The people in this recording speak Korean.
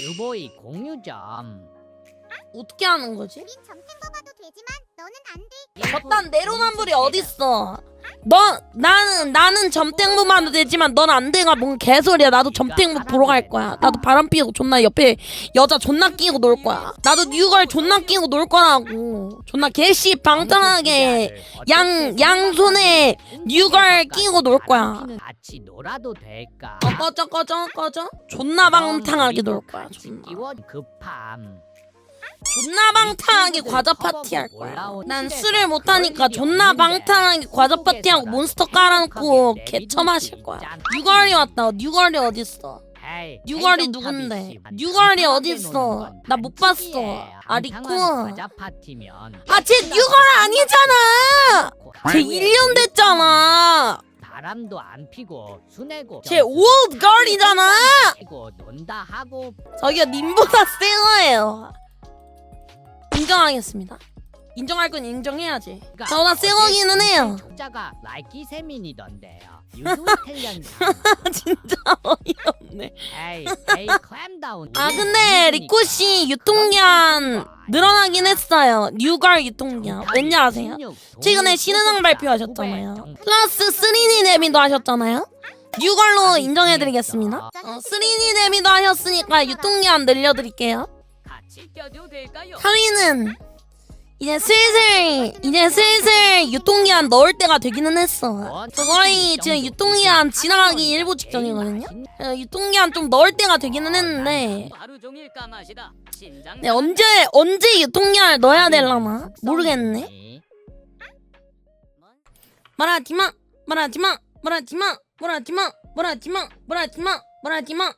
유보이 공유점. 어떻게 하는 거지? 우린 점탱 뽑아도 되지만 너는 안 돼. 저딴 내로남불이 어딨어? 너 나는 나는 점땡무만 해도 되지만 넌 안 돼가 뭔 개소리야? 나도 점땡무 보러 갈 거야. 나도 바람 피우고 존나 옆에 여자 존나 끼고 놀 거야. 나도 뉴걸 존나 끼고 놀 거라고. 존나 개씨 방탕하게 양 양손에 뉴걸 끼고 놀 거야. 같이 놀아도 될까? 어, 꺼져 꺼져 꺼져. 존나 방탕하게 놀 거야. 존나. 급함. 존나 방탕하게 과자 파티 할 거야. 난 술을 못하니까 존나 방탕하게 과자 파티하고 몬스터 깔아놓고 개처 마실 거야. 뉴걸이 왔다. 뉴걸이 어딨어? 뉴걸이 누군데? 뉴걸이 어딨어? 나 못 봤어. 아, 파티면 아, 쟤 뉴걸 아니잖아! 쟤 1년 됐잖아! 바람도 안 피고 순애고 쟤 올드 걸이잖아! 고 논다 하고 저기요, 님보다 센 거예요. 인정하겠습니다. 인정할 건 인정해야지. 저보다 센 거기는 해요. 족자가 라이키 세민이던데요. 유도이탈리안 진짜 어이없네. 에이 에이 클램다운 아 근데 리코 씨 유통기한 늘어나긴 했어요. 뉴걸 유통기한. 왠지 아세요? 최근에 신은왕 발표하셨잖아요. 플러스 3D 데미도 하셨잖아요. 뉴걸로 인정해드리겠습니다. 어, 3D 데미도 하셨으니까 유통기한 늘려드릴게요. 될까요? 하위는 이제 슬슬 이제 슬슬 유통기한 넣을 때가 되기는 했어. 저 거의 지금 유통기한 지나가기 일부 직전이거든요. 어, 유통기한 좀 넣을 때가 되기는 했는데 하루 종일 까마시다. 신장 네, 언제 언제 유통기한을 넣어야 될라나 모르겠네. 말하지마 말하지마 말하지마 말하지마 말하지마 말하지마 말하지마